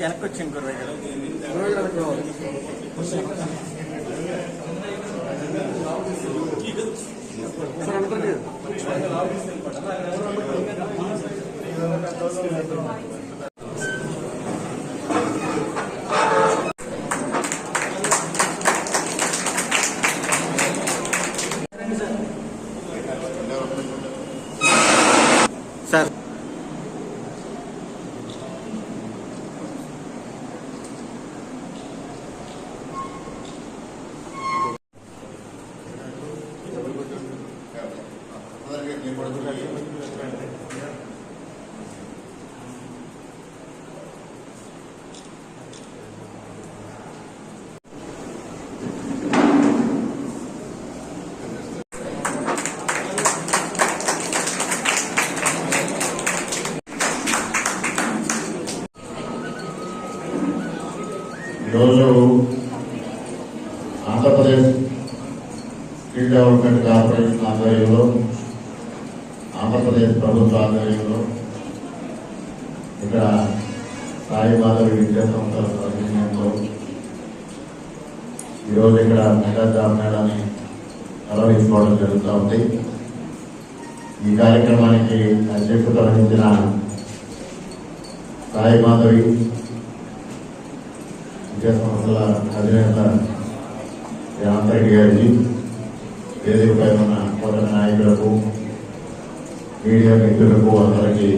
వెనక్కి వచ్చి ఇంకో దగ్గర సార్ ఈరోజు ఆంధ్రప్రదేశ్ స్కిల్ డెవలప్మెంట్ కార్పొరేషన్ ఆధ్వర్యంలో ఆంధ్రప్రదేశ్ ప్రభుత్వ ఆధ్వర్యంలో. ఇక్కడ సాయి మాధవి విద్యా సంస్థల ప్రాతినిధ్యంలో ఈరోజు ఇక్కడ మెగా జాబ్ నిర్వహించుకోవడం జరుగుతూ ఉంది. ఈ కార్యక్రమానికి అధ్యక్షత వహించిన సాయి మాధవి విద్యా సంస్థల అధినేత రామరెడ్డి గారికి వేదికపై ఉన్న కొత్త నాయకులకు మీడియా మిత్రులకు అందరికీ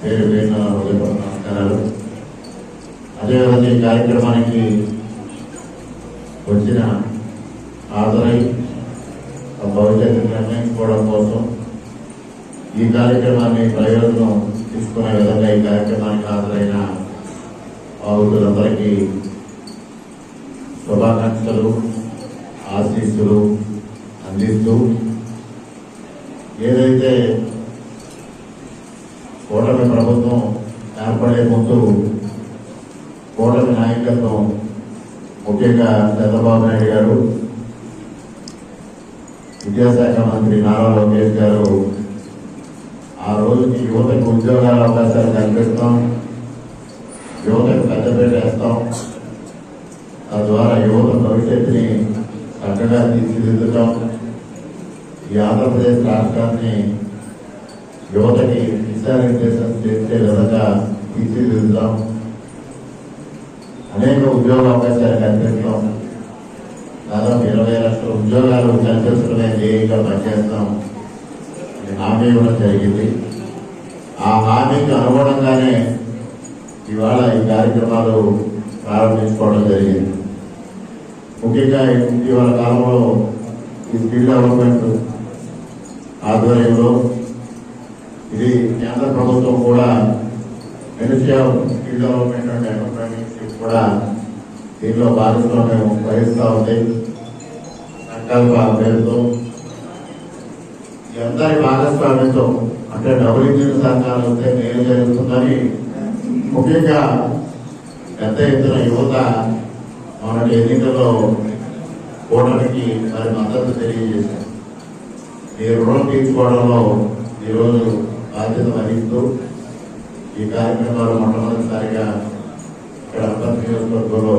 పేరు పేరున హృదయపూర్వక నమస్కారాలు. అదేవిధంగా ఈ కార్యక్రమానికి వచ్చిన హాజరై ఆ భవిష్యత్తు నిర్ణయించుకోవడం కోసం ఈ కార్యక్రమాన్ని ప్రయోజనం తీసుకునే విధంగా ఈ కార్యక్రమానికి హాజరైన బాబులందరికీ శుభాకాంక్షలు ఆశీస్సులు అందిస్తూ ఏదైతే కూటమి ప్రభుత్వం ఏర్పడే ముందు కూటమి నాయకత్వం ముఖ్యంగా చంద్రబాబు నాయుడు గారు విద్యాశాఖ మంత్రి నారా లోకేష్ గారు ఆ రోజుకి యువతకు ఉద్యోగాల అవకాశాలు కల్పిస్తాం యువతకు పెద్దపేట వేస్తాం. తద్వారా యువత భవిష్యత్తుని చక్కగా తీర్చిదిద్దుతాం. ఈ ఆంధ్రప్రదేశ్ రాష్ట్రాన్ని యువతకి దిశానిర్దేశం చేసే విధంగా తీర్చిదిద్దుతాం అనేక ఉద్యోగ అవకాశాలు కల్పిస్తాం. దాదాపు ఇరవై లక్షల ఉద్యోగాలు కల్పించడమే ధ్యేయంగా పనిచేస్తాం. హామీ ఇవ్వడం జరిగింది. ఆ హామీకి అనుగుణంగానే ఇవాళ ఈ కార్యక్రమాలు ప్రారంభించుకోవడం జరిగింది. ముఖ్యంగా ఇటీవల కాలంలో ఈ స్కిల్ డెవలప్మెంట్ ఆధ్వర్యంలో ఇది కేంద్ర ప్రభుత్వం కూడా ministry of skill development and entrepreneurship కూడా దీనిలో భాగస్వామ్యం వహిస్తూ ఉంది సంకల్ప పేరుతో ఈ అందరి భాగస్వామ్యంతో అంటే డబుల్ ఇంజిన్ సంఘాలు వస్తే మేలు జరుగుతుందని ముఖ్యంగా పెద్ద ఎత్తున యువత మన ఎన్నికల్లో కూటమికి మరి మద్దతు తెలియజేశారు. ఈ రుణం తీర్చుకోవడంలో ఈరోజు బాధ్యత వహిస్తూ ఈ కార్యక్రమాలు మొట్టమొదటిసారిగా ఇక్కడ అంబర్ నియోజకవర్గంలో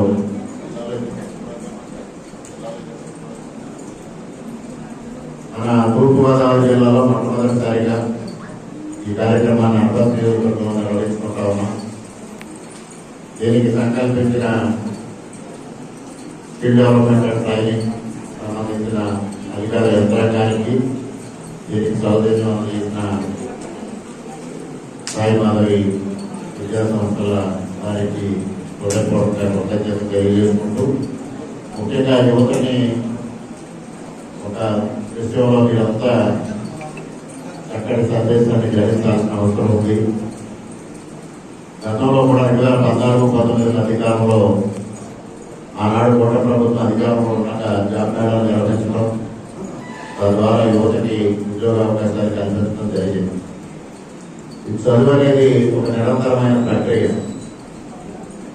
మన తూర్పుగోదావరి జిల్లాలో మొట్టమొదటిసారిగా ఈ కార్యక్రమాన్ని అర్థం నియోజకవర్గంలో నిర్వహించుకుంటా ఉన్నాం. దీనికి సంకల్పించిన స్కిల్ డెవలప్మెంట్ అండ్ ట్రైనింగ్ సంబంధించిన అధికార యంత్రాంగానికి దీనికి సౌజన్యం అందించిన సాయి మాధవి విద్యా సంస్థల వారికి హృదయపూర్వక కృతజ్ఞత తెలియజేసుకుంటూ ముఖ్యంగా యువతని ఒక విషయంలో మీరంతా చక్కటి సందేశాన్ని గ్రహించాల్సిన అవసరం ఉంది. గతంలో కూడా రెండు వేల పద్నాలుగు పంతొమ్మిది అధికారంలో ఆనాడు కూడా ప్రభుత్వం అధికారంలో ఉండగా జాబ్ మేళాలు నిర్వహించడం తద్వారా యువతకి ఉద్యోగ అవకాశాలు కల్పించడం జరిగింది. ఈ చదువు అనేది ఒక నిరంతరమైన ప్రక్రియ.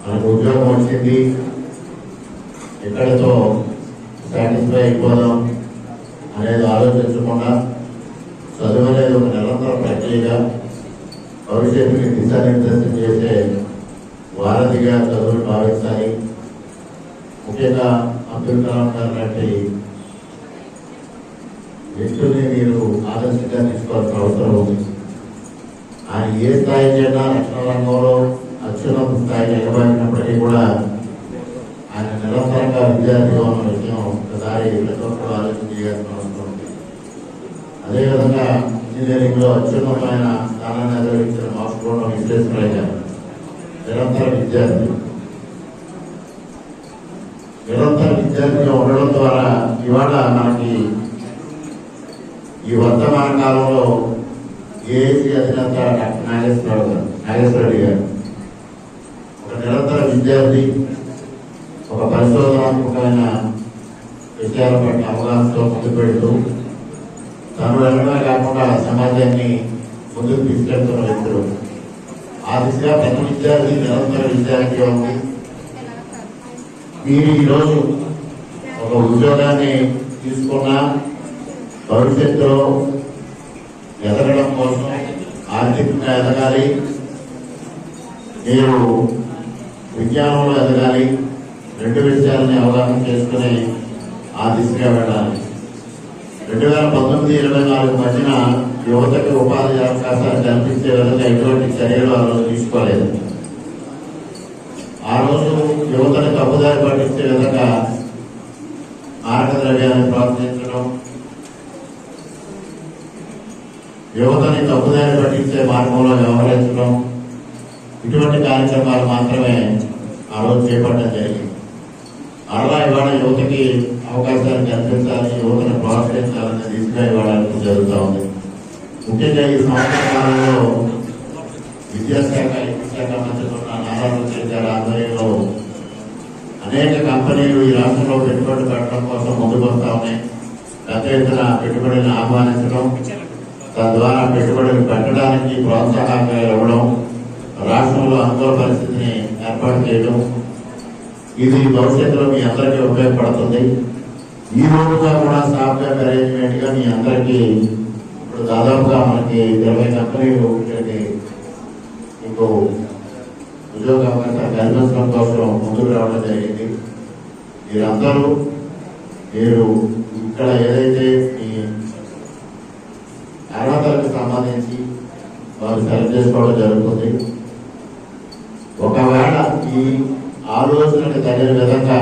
మనకు ఉద్యోగం వచ్చింది. ఎక్కడితో సాటిస్ఫై అయిపోదాం అనేది ఆలోచించకుండా చదువు అనేది ఒక నిరంతర ప్రక్రియగా భవిష్యత్తుని దిశానిర్దేశం చేసే వారధిగా చదువులు భావిస్తాయి ముఖ్యంగా అబ్దుల్ కలాం గారు లాంటి వ్యక్తుల్ని మీరు ఆదర్శంగా తీసుకోవాల్సిన అవసరం ఉంది. ఆయన ఏ స్థాయి చేసినా రక్షణ రంగంలో అత్యున్నత స్థాయికి ఎగబడినప్పటికీ కూడా ఆయన నిరంతరంగా విద్యార్థిగా ఉన్న విషయం ఒకసారి ప్రతి ఒక్కరు ఆలోచన చేయాల్సిన అవసరం ఉంది. అదేవిధంగా ఇంజనీరింగ్లో అత్యున్నతమైన స్థానాన్ని అధిగమించిన మాస్కోలో విశ్లేషణయ్య గారు నిరంతర విద్యార్థి. నిరంతర విద్యార్థిగా ఉండడం ద్వారా ఇవాళ మనకి ఈ వర్తమాన కాలంలో ఏసీ అధినేత డాక్టర్ నాగేశ్వరరావు గారు నాగేశ్వర గారు. ఒక నిరంతర విద్యార్థి ఒక పరిశోధనాత్మకమైన విషయాల పట్ల అవగాహనతో ముందు పెడుతూ తను వెళ్ళడమే కాకుండా సమాజాన్ని ముందుకు తీసుకెళ్తున్న వ్యక్తులు ఆ దిశగా ప్రతి విద్యార్థి నిరంతర విద్యార్థిగా ఉంది. మీరు ఈరోజు ఒక ఉద్యోగాన్ని తీసుకున్న భవిష్యత్తులో ఎదగడం కోసం ఆర్థికంగా ఎదగాలి. మీరు విజ్ఞానంలో ఎదగాలి. రెండు విషయాలని అవగాహన చేసుకుని ఆ దిశగా వెళ్ళాలి. రెండు వేల పంతొమ్మిది ఇరవై నాలుగు మధ్యన యువతకి ఉపాధి అవకాశాలు కల్పించే విధంగా ఎటువంటి చర్యలు ఆ రోజు తీసుకోలేదు. ఆ రోజు యువతను తప్పుదారి పట్టించే విధంగా మారక ద్రవ్యాన్ని యువతని తప్పుదారి పట్టించే మార్గంలో వ్యవహరించడం ఇటువంటి కార్యక్రమాలు మాత్రమే ఆ రోజు చేపట్టడం జరిగింది. అలా ఇవాళ యువతకి అవకాశాలు కల్పించాలి యువతను ప్రోత్సహించాలనే దిశగా ఇవాళ జరుగుతూ ఉంది. ముఖ్యంగా ఈ సంవత్సర కాలంలో విద్యాశాఖ శాఖ మంత్రి ఉన్న నారా లోకేష్ గారి ఆధ్వర్యంలో అనేక కంపెనీలు ఈ రాష్ట్రంలో పెట్టుబడి పెట్టడం కోసం ముందుకు వస్తా ఉన్నాయి. పెద్ద ఎత్తున పెట్టుబడిని ఆహ్వానించడం తద్వారా పెట్టుబడులు పెట్టడానికి ప్రోత్సాహంగా ఇవ్వడం రాష్ట్రంలో అనుకూల పరిస్థితిని ఏర్పాటు చేయడం ఇది భవిష్యత్తులో మీ అందరికీ ఉపయోగపడుతుంది. ఈ రోజుగా కూడా సాఫ్ట్వేర్ అరేంజ్మెంట్గా మీ అందరికీ ఇప్పుడు దాదాపుగా మనకి ఇరవై కంపెనీలు ఇక్కడికి మీకు ఉద్యోగ అవకాశాలు కల్పించడం కోసం ముందుకు రావడం జరిగింది. మీరందరూ మీరు ఇక్కడ ఏదైతే అర్హతలకు సంబంధించి వారు సెలెక్ట్ చేసుకోవడం జరుగుతుంది. ఒకవేళ ఈ ఆలోచనకు తగిన విధంగా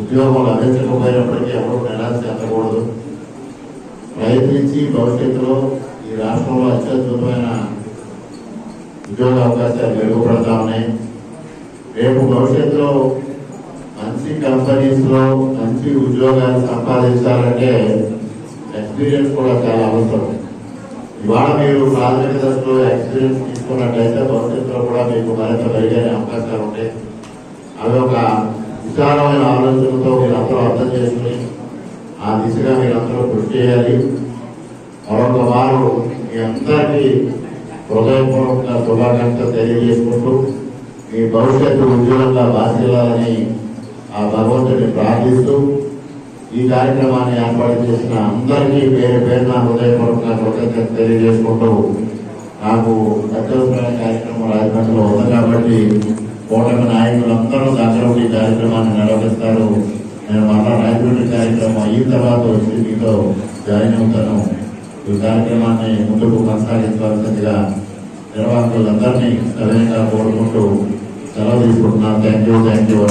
ఉద్యోగం లభించకపోయినప్పటికీ ఎవరు నిరాశ చెందకూడదు ప్రయత్నించి భవిష్యత్తులో ఈ రాష్ట్రంలో అత్యద్భుతమైన ఉద్యోగ అవకాశాలు మెరుగుపడతా ఉన్నాయి. రేపు భవిష్యత్తులో మంచి కంపెనీస్లో మంచి ఉద్యోగాలు సంపాదించాలంటే ఎక్స్పీరియన్స్ కూడా చాలా అవసరం ఇవాళ మీరు ప్రాథమిక దశలో ఎక్స్పీరియన్స్ తీసుకున్నట్లయితే భవిష్యత్తులో కూడా మీకు మరింత మెరుగైన అవకాశాలు ఉంటాయి అవి ఒక విశాలమైన ఆలోచనతో మీరందరూ అర్థం చేసుకుని ఆ దిశగా మీరందరూ కృషి చేయాలి. మరొక వారు మీ అందరికీ హృదయపూర్వకంగా శుభాకాంక్షలు తెలియజేసుకుంటూ మీ భవిష్యత్తు ఉద్యోగంగా బాధ్యాలని ఆ భగవంతుని ప్రార్థిస్తూ ఈ కార్యక్రమాన్ని ఏర్పాటు చేసిన అందరికీ పేరు పేరున హృదయపూర్వకంగా కృతజ్ఞత తెలియజేసుకుంటూ నాకు అత్యవసరమైన కార్యక్రమం రాజమండ్రిలో ఉంది కాబట్టి కూటమి నాయకులందరూ దగ్గర ఈ కార్యక్రమాన్ని నిర్వహిస్తారు. నేను మరలా రాజమండ్రి కార్యక్రమం అయిన తర్వాత వచ్చి మీతో జాయిన్ అవుతాను. ఈ కార్యక్రమాన్ని ముందుకు కొనసాగించవలసిందిగా నిర్వాహకులందరినీ సవినయంగా కోరుకుంటూ సెలవు తీసుకుంటున్నాను. థ్యాంక్ యూ థ్యాంక్ యూ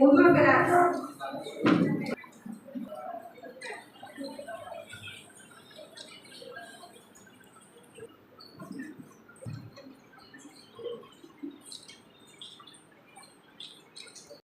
মূল্য